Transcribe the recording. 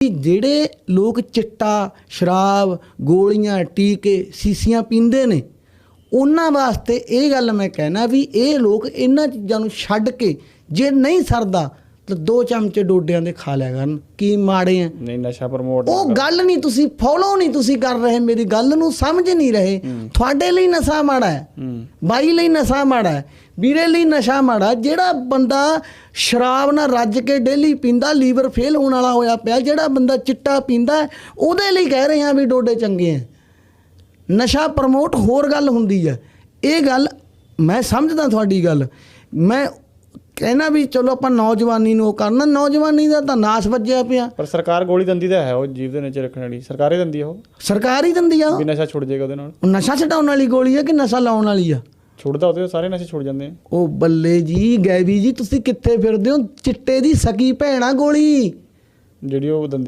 ਕਿ ਜਿਹੜੇ ਲੋਕ ਚਿੱਟਾ ਸ਼ਰਾਬ ਗੋਲੀਆਂ ਟੀਕੇ ਸੀਸੀਆਂ ਪੀਂਦੇ ਨੇ ਉਹਨਾਂ ਵਾਸਤੇ ਇਹ ਗੱਲ ਮੈਂ ਕਹਿਣਾ ਵੀ ਇਹ ਲੋਕ ਇਹਨਾਂ ਚੀਜ਼ਾਂ ਨੂੰ ਛੱਡ ਕੇ ਜੇ ਨਹੀਂ ਸਰਦਾ ਤਾਂ ਦੋ ਚਮਚੇ ਡੋਡਿਆਂ ਦੇ ਖਾ ਲਿਆ ਕਰਨ। ਕੀ ਮਾੜੇ ਆ। ਨਹੀਂ ਨਸ਼ਾ ਪ੍ਰਮੋਟ ਉਹ ਗੱਲ ਨਹੀਂ ਤੁਸੀਂ ਫੋਲੋ ਨਹੀਂ ਤੁਸੀਂ ਕਰ ਰਹੇ ਮੇਰੀ ਗੱਲ ਨੂੰ ਸਮਝ ਨਹੀਂ ਰਹੇ। ਤੁਹਾਡੇ ਲਈ ਨਸ਼ਾ ਮਾੜਾ ਹੈ। ਬਾਈ ਲਈ ਨਸ਼ਾ ਮਾੜਾ ਹੈ। ਵੀਰੇ ਲਈ ਨਸ਼ਾ ਮਾੜਾ ਜਿਹੜਾ ਬੰਦਾ ਸ਼ਰਾਬ ਨਾਲ ਰੱਜ ਕੇ ਡੇਲੀ ਪੀਂਦਾ ਲੀਵਰ ਫੇਲ ਹੋਣ ਵਾਲਾ ਹੋਇਆ ਪਿਆ ਜਿਹੜਾ ਬੰਦਾ ਚਿੱਟਾ ਪੀਂਦਾ ਹੈ, ਉਹਦੇ ਲਈ ਕਹਿ ਰਹੇ ਆ ਵੀ ਡੋਡੇ ਚੰਗੇ ਆ। ਨਸ਼ਾ ਪ੍ਰਮੋਟ ਹੋਰ ਗੱਲ ਹੁੰਦੀ ਹੈ ਇਹ ਗੱਲ ਮੈਂ ਸਮਝਦਾ ਤੁਹਾਡੀ ਗੱਲ। ਮੈਂ ਕਹਿਣਾ ਵੀ ਚਲੋ ਆਪਾਂ ਨੌਜਵਾਨੀ ਨੂੰ ਉਹ ਕਰਨਾ ਨੌਜਵਾਨੀ ਦਾ ਤਾਂ ਨਾਸ ਵੱਜਿਆ ਪਿਆ। ਪਰ ਸਰਕਾਰ ਗੋਲੀ ਦਿੰਦੀ ਤਾਂ ਹੈ ਉਹ ਜੀਵ ਦੇ ਨੀਚੇ ਰੱਖਣ ਵਾਲੀ। ਸਰਕਾਰ ਹੀ ਦਿੰਦੀ ਆ ਉਹ। ਸਰਕਾਰ ਹੀ ਦਿੰਦੀ ਆ। ਵੀ ਨਸ਼ਾ ਛੁੱਟ ਜਾਏਗਾ ਉਹਦੇ ਨਾਲ। ਨਸ਼ਾ ਛਡਾਉਣ ਵਾਲੀ ਗੋਲੀ ਹੈ ਕਿ ਨਸ਼ਾ ਲਾਉਣ ਵਾਲੀ ਆ? ਛੁੱਟਦਾ ਉਹਦੇ ਸਾਰੇ ਨਸ਼ੇ ਛੁੱਟ ਜਾਂਦੇ ਆ। ਉਹ ਬੱਲੇ ਜੀ ਗੈਵੀ ਜੀ ਤੁਸੀਂ ਕਿੱਥੇ ਫਿਰਦੇ ਹੋ? ਚਿੱਟੇ ਦੀ ਸਕੀ ਭੈਣਾ ਗੋਲੀ। ਜਿਹੜੀ ਉਹ ਦਿੰਦੀ